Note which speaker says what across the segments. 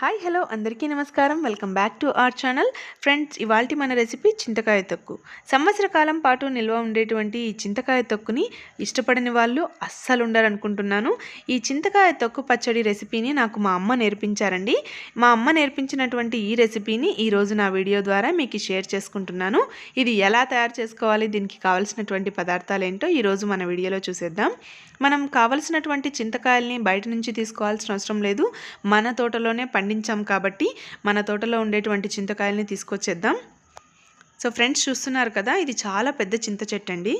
Speaker 1: Hi hello అందరికీ నమస్కారం. Welcome back to our channel friends ఇవాల్టి మన రెసిపీ చింతకాయ తొక్కు. సంవత్సర కాలం పాటు నిల్వ ఉండేటువంటి ఈ చింతకాయ తొక్కుని ఇష్టపడని వాళ్ళు అస్సలు ఉండరు అనుకుంటున్నాను ఈ చింతకాయ తొక్కు పచ్చడి రెసిపీని నాకు మా అమ్మ నేర్పించారండి. మా అమ్మ నేర్పించినటువంటి ఈ రెసిపీని ఈరోజు నా వీడియో ద్వారా మీకు షేర్ చేసుకుంటున్నాను. ఇది ఎలా తయారు చేసుకోవాలి దీనికి కావాల్సినటువంటి పదార్థాలు ఏంటో ఈరోజు మన వీడియోలో చూసేద్దాం. మనం కావలసినటువంటి చింతకాయల్ని బయట నుంచి తీసుకోవాల్సిన అవసరం లేదు. మన తోటలోనే పండించాం కాబట్టి మన తోటలో ఉండేటువంటి చింతకాయల్ని తీసుకొచ్చేద్దాం. సో ఫ్రెండ్స్ చూస్తున్నారు కదా ఇది చాలా పెద్ద చింత చెట్టు అండి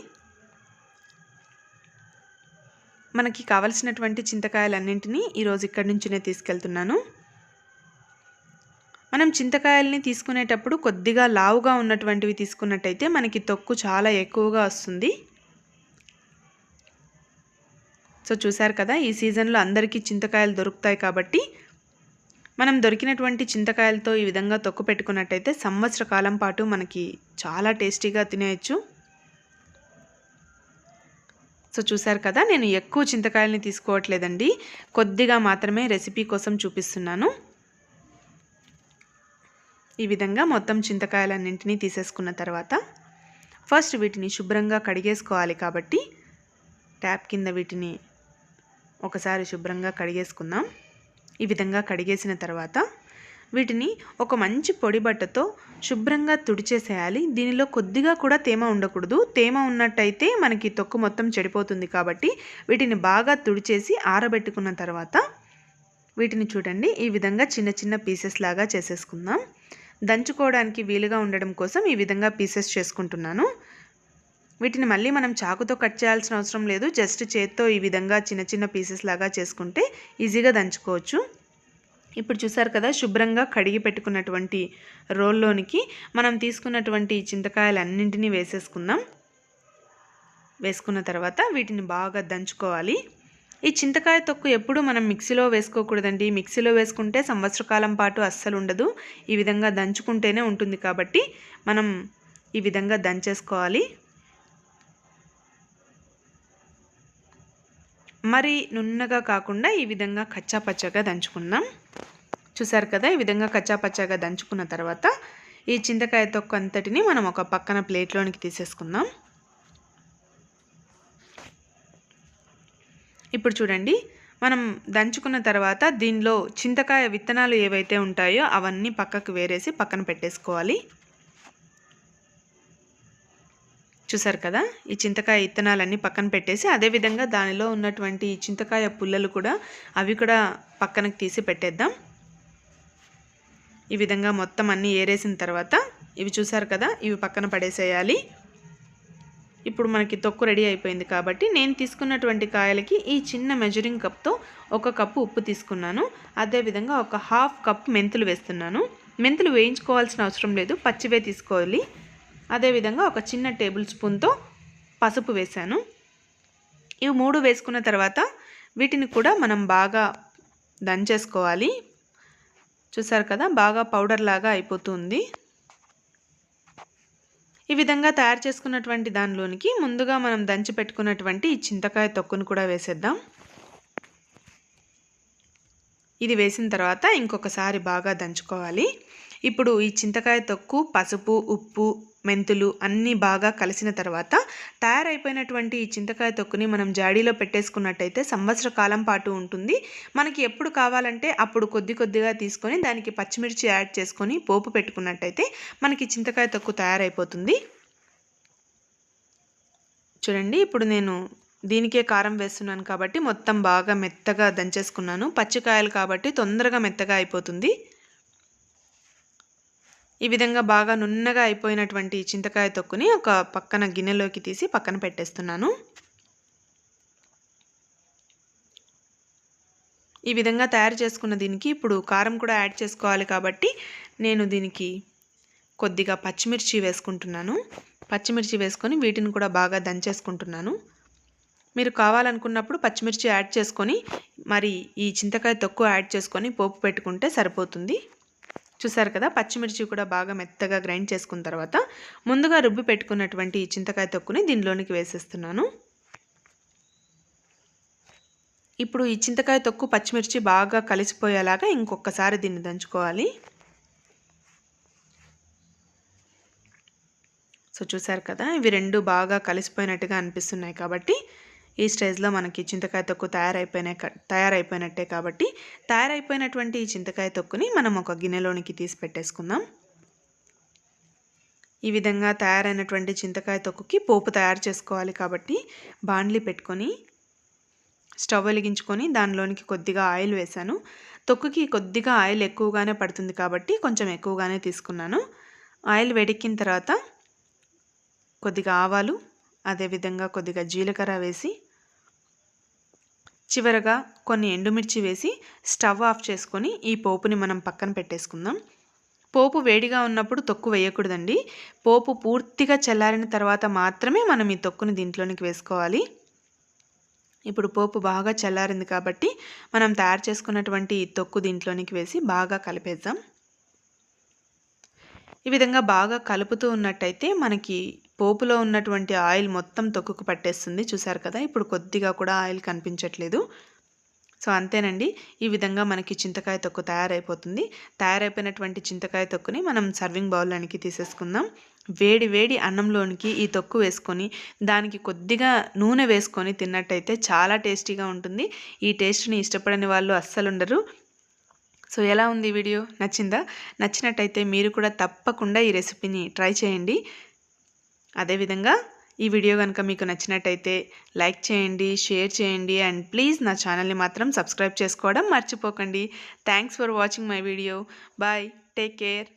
Speaker 1: మనకి కావలసినటువంటి చింతకాయలన్నింటినీ ఈరోజు ఇక్కడి నుంచినే తీసుకెళ్తున్నాను. మనం చింతకాయల్ని తీసుకునేటప్పుడు కొద్దిగా లావుగా ఉన్నటువంటివి తీసుకున్నట్టయితే మనకి తొక్కు చాలా ఎక్కువగా వస్తుంది. సో చూసారు కదా ఈ సీజన్లో అందరికీ చింతకాయలు దొరుకుతాయి కాబట్టి మనం దొరికినటువంటి చింతకాయలతో ఈ విధంగా తొక్కు పెట్టుకున్నట్టయితే సంవత్సర కాలం పాటు మనకి చాలా టేస్టీగా తినేయచ్చు. సో చూసారు కదా నేను ఎక్కువ చింతకాయలని తీసుకోవట్లేదండి. కొద్దిగా మాత్రమే రెసిపీ కోసం చూపిస్తున్నాను. ఈ విధంగా మొత్తం చింతకాయలన్నింటినీ తీసేసుకున్న తర్వాత ఫస్ట్ వీటిని శుభ్రంగా కడిగేసుకోవాలి కాబట్టి ట్యాప్ కింద వీటిని ఒకసారి శుభ్రంగా కడిగేసుకుందాం. ఈ విధంగా కడిగేసిన తర్వాత వీటిని ఒక మంచి పొడి బట్టతో శుభ్రంగా తుడిచేసేయాలి. దీనిలో కొద్దిగా కూడా తేమ ఉండకూడదు. తేమ ఉన్నట్టయితే మనకి తొక్కు మొత్తం చెడిపోతుంది కాబట్టి వీటిని బాగా తుడిచేసి ఆరబెట్టుకున్న తర్వాత వీటిని చూడండి. ఈ విధంగా చిన్న చిన్న పీసెస్ లాగా చేసేసుకుందాం. దంచుకోవడానికి వీలుగా ఉండడం కోసం ఈ విధంగా పీసెస్ చేసుకుంటున్నాను. వీటిని మళ్ళీ మనం చాకుతో కట్ చేయాల్సిన అవసరం లేదు. జస్ట్ చేత్తో ఈ విధంగా చిన్న చిన్న పీసెస్ లాగా చేసుకుంటే ఈజీగా దంచుకోవచ్చు. ఇప్పుడు చూసారు కదా శుభ్రంగా కడిగి పెట్టుకున్నటువంటి రోల్లోనికి మనం తీసుకున్నటువంటి చింతకాయలన్నింటినీ వేసేసుకుందాం. వేసుకున్న తర్వాత వీటిని బాగా దంచుకోవాలి. ఈ చింతకాయ తొక్కు ఎప్పుడు మనం మిక్సీలో వేసుకోకూడదండి. మిక్సీలో వేసుకుంటే సంవత్సరకాలం పాటు అస్సలు ఉండదు. ఈ విధంగా దంచుకుంటేనే ఉంటుంది కాబట్టి మనం ఈ విధంగా దంచేసుకోవాలి. మరి నున్నగా కాకుండా ఈ విధంగా కచ్చాపచ్చగా దంచుకుందాం. చూసారు కదా ఈ విధంగా కచ్చాపచ్చగా దంచుకున్న తర్వాత ఈ చింతకాయ తొక్క అంతటిని మనం ఒక పక్కన ప్లేట్లోనికి తీసేసుకుందాం. ఇప్పుడు చూడండి మనం దంచుకున్న తర్వాత దీనిలో చింతకాయ విత్తనాలు ఏవైతే ఉంటాయో అవన్నీ పక్కకు వేరేసి పక్కన పెట్టేసుకోవాలి. చూసారు కదా? ఈ చింతకాయ ఇత్తనాలన్నీ పక్కన పెట్టేసి అదేవిధంగా దానిలో ఉన్నటువంటి ఈ చింతకాయ పుల్లలు కూడా అవి కూడా పక్కనకి తీసి పెట్టేద్దాం. ఈ విధంగా మొత్తం అన్నీ ఏరేసిన తర్వాత ఇవి చూసారు కదా? ఇవి పక్కన పడేసేయాలి. ఇప్పుడు మనకి తొక్కు రెడీ అయిపోయింది కాబట్టి నేను తీసుకున్నటువంటి కాయలకి ఈ చిన్న మెజరింగ్ కప్తో ఒక కప్పు ఉప్పు తీసుకున్నాను. అదేవిధంగా ఒక హాఫ్ కప్ మెంతులు వేస్తున్నాను. మెంతులు వేయించుకోవాల్సిన అవసరం లేదు పచ్చివే తీసుకోవాలి. అదేవిధంగా ఒక చిన్న టేబుల్ స్పూన్తో పసుపు వేశాను. ఇవి మూడు వేసుకున్న తర్వాత వీటిని కూడా మనం బాగా దంచేసుకోవాలి. చూసారు కదా బాగా పౌడర్ లాగా అయిపోతుంది. ఈ విధంగా తయారు చేసుకున్నటువంటి దానిలోనికి ముందుగా మనం దంచి పెట్టుకున్నటువంటి ఈ చింతకాయ తొక్కును కూడా వేసేద్దాం. ఇది వేసిన తర్వాత ఇంకొకసారి బాగా దంచుకోవాలి. ఇప్పుడు ఈ చింతకాయ తొక్కు పసుపు ఉప్పు మెంతులు అన్నీ బాగా కలిసిన తర్వాత తయారైపోయినటువంటి ఈ చింతకాయ తొక్కుని మనం జాడీలో పెట్టేసుకున్నట్టయితే సంవత్సర కాలం పాటు ఉంటుంది. మనకి ఎప్పుడు కావాలంటే అప్పుడు కొద్ది కొద్దిగా తీసుకొని దానికి పచ్చిమిర్చి యాడ్ చేసుకొని పోపు పెట్టుకున్నట్టయితే మనకి చింతకాయ తొక్కు తయారైపోతుంది. చూడండి ఇప్పుడు నేను దీనికే కారం వేస్తున్నాను కాబట్టి మొత్తం బాగా మెత్తగా దంచేసుకున్నాను. పచ్చికాయలు కాబట్టి తొందరగా మెత్తగా అయిపోతుంది. ఈ విధంగా బాగా నున్నగా అయిపోయినటువంటి చింతకాయ తొక్కుని ఒక పక్కన గిన్నెలోకి తీసి పక్కన పెట్టేస్తున్నాను. ఈ విధంగా తయారు చేసుకున్న దీనికి ఇప్పుడు కారం కూడా యాడ్ చేసుకోవాలి కాబట్టి నేను దీనికి కొద్దిగా పచ్చిమిర్చి వేసుకుంటున్నాను. పచ్చిమిర్చి వేసుకొని వీటిని కూడా బాగా దంచేసుకుంటున్నాను. మీరు కావాలనుకున్నప్పుడు పచ్చిమిర్చి యాడ్ చేసుకొని మరి ఈ చింతకాయ తొక్కు యాడ్ చేసుకొని పోపు పెట్టుకుంటే సరిపోతుంది. చూసారు కదా? పచ్చిమిర్చి కూడా బాగా మెత్తగా గ్రైండ్ చేసుకున్న తర్వాత ముందుగా రుబ్బి పెట్టుకున్నటువంటి ఈ చింతకాయ తొక్కుని దీనిలోనికి వేసేస్తున్నాను. ఇప్పుడు ఈ చింతకాయ తొక్కు పచ్చిమిర్చి బాగా కలిసిపోయేలాగా ఇంకొకసారి దీన్ని దంచుకోవాలి. సో చూసారు కదా? ఇవి రెండు బాగా కలిసిపోయినట్టుగా అనిపిస్తున్నాయి కాబట్టి ఈ స్టేజ్లో మనకి చింతకాయ తొక్కు తయారైపోయిన తయారైపోయినట్టే కాబట్టి తయారైపోయినటువంటి ఈ చింతకాయ తొక్కుని మనం ఒక గిన్నెలోనికి తీసి పెట్టేసుకుందాం. ఈ విధంగా తయారైనటువంటి చింతకాయ తొక్కుకి పోపు తయారు చేసుకోవాలి కాబట్టి బాండ్లీ పెట్టుకొని స్టవ్ వెలిగించుకొని దానిలోనికి కొద్దిగా ఆయిల్ వేశాను. తొక్కుకి కొద్దిగా ఆయిల్ ఎక్కువగానే పడుతుంది కాబట్టి కొంచెం ఎక్కువగానే తీసుకున్నాను. ఆయిల్ వేడెక్కిన తర్వాత కొద్దిగా ఆవాలు అదేవిధంగా కొద్దిగా జీలకర్ర వేసి చివరగా కొన్ని ఎండుమిర్చి వేసి స్టవ్ ఆఫ్ చేసుకొని ఈ పోపుని మనం పక్కన పెట్టేసుకుందాం. పోపు వేడిగా ఉన్నప్పుడు తొక్కు వేయకూడదండి. పోపు పూర్తిగా చల్లారిన తర్వాత మాత్రమే మనం ఈ తొక్కుని దీంట్లోనికి వేసుకోవాలి. ఇప్పుడు పోపు బాగా చల్లారింది కాబట్టి మనం తయారు చేసుకున్నటువంటి ఈ తొక్కు దీంట్లోనికి వేసి బాగా కలిపేద్దాం. ఈ విధంగా బాగా కలుపుతూ ఉన్నట్టయితే మనకి పోపులో ఉన్నటువంటి ఆయిల్ మొత్తం తొక్కుకు పట్టేస్తుంది. చూసారు కదా? ఇప్పుడు కొద్దిగా కూడా ఆయిల్ కనిపించట్లేదు. సో అంతేనండి. ఈ విధంగా మనకి చింతకాయ తొక్కు తయారైపోతుంది. తయారైపోయినటువంటి చింతకాయ తొక్కుని మనం సర్వింగ్ బౌల్లోనికి తీసేసుకుందాం. వేడి వేడి అన్నంలోనికి ఈ తొక్కు వేసుకొని దానికి కొద్దిగా నూనె వేసుకొని తిన్నట్టయితే చాలా టేస్టీగా ఉంటుంది. ఈ టేస్ట్ని ఇష్టపడని వాళ్ళు అస్సలు ఉండరు. సో ఎలా ఉంది వీడియో? నచ్చిందా? నచ్చినట్టయితే మీరు కూడా తప్పకుండా ఈ రెసిపీని ట్రై చేయండి. అదేవిధంగా ఈ వీడియో కనుక మీకు నచ్చినట్టయితే లైక్ చేయండి షేర్ చేయండి అండ్ ప్లీజ్ నా ఛానల్ని మాత్రం సబ్స్క్రైబ్ చేసుకోవడం మర్చిపోకండి. Thanks for watching my video bye take care